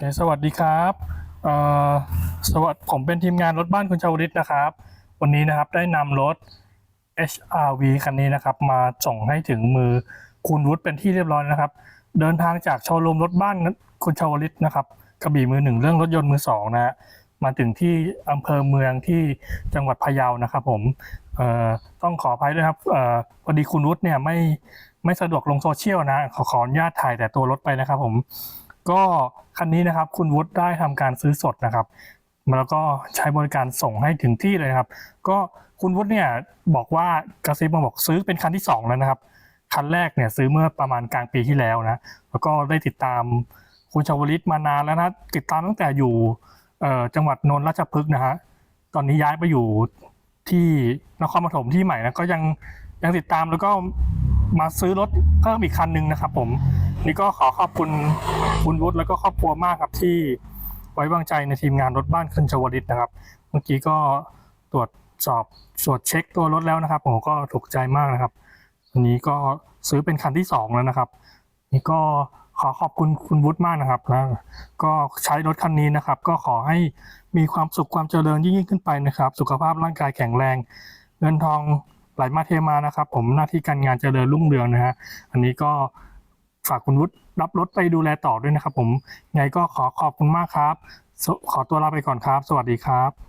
คสวัสดีครับสวัสดีผมเป็นทีมงานรถบ้านคุณชาวลิตนะครับ วันนี้นะครับได้นำรถ HRV คันนี้นะครับ มาส่งให้ถึงมือคุณวุฒิเป็นที่เรียบร้อยนะครับ เดินทางจากโชว์รูมรถบ้านคุณชาวลิตนะครับกระบี่มือหนึ่งเรื่องรถยนต์มือสองนะฮะมาถึงที่อำเภอเมืองที่จังหวัดพะเยานะครับ ผมต้องขออภัยด้วยครับอพอดีคุณวุฒิเนี่ยไม่ไม่สะดวกลงโซเชียลนะขอขออนุญาตถ่ายแต่ตัวรถไปนะครับ ผมก็ คันนี้นะครับ คุณวุฒิได้ทำการซื้อสดนะครับแล้วก็ใช้บริการส่งให้ถึงที่เลยครับ ก็คุณวุฒิเนี่ยบอกว่ากระซิบมาบอกซื้อเป็นคันที่สองแล้วนะครับคันแรกเนี่ยซื้อเมื่อประมาณกลางปีที่แล้วนะแล้วก็ได้ติดตามคุณชาวลิตมานานแล้วนะติดตามตั้งแต่อยู่จังหวัดนนทราชพฤกษ์นะฮะตอนนี้ย้ายไปอยู่ที่นครปฐมที่ใหม่นะก็ยังยังติดตามแล้วก็มาซื้อรถเพิ่มอีกคันหนึ่งนะครับผม นี่ก็ขอขอบคุณคุณวุฒิแล้วก็ครอบครัวมากครับที่ไว้วางใจในทีมงานรถบ้านขึ้นชวลิตนะครับ เมื่อกี้ก็ตรวจสอบตรวจเช็คตัวรถแล้วนะครับผมก็ถูกใจมากนะครับอันนี้ก็ซื้อเป็นคันที่สองแล้วนะครับ นี่ก็ขอขอบคุณคุณวุฒิมากนะครับนะก็ใช้รถคันนี้นะครับ ก็ขอให้มีความสุขความเจริญยิ่งขึ้นไปนะครับ สุขภาพร่างกายแข็งแรง เงินทองไหลมาเทมานะครับ ผมหน้าที่การงานเจริญรุ่งเรืองนะฮะอันนี้ก็ ฝากคุณวุฒิรับรถไปดูแลต่อด้วยนะครับผมไงก็ขอขอบคุณมากครับ ขอตัวลาไปก่อนครับ สวัสดีครับ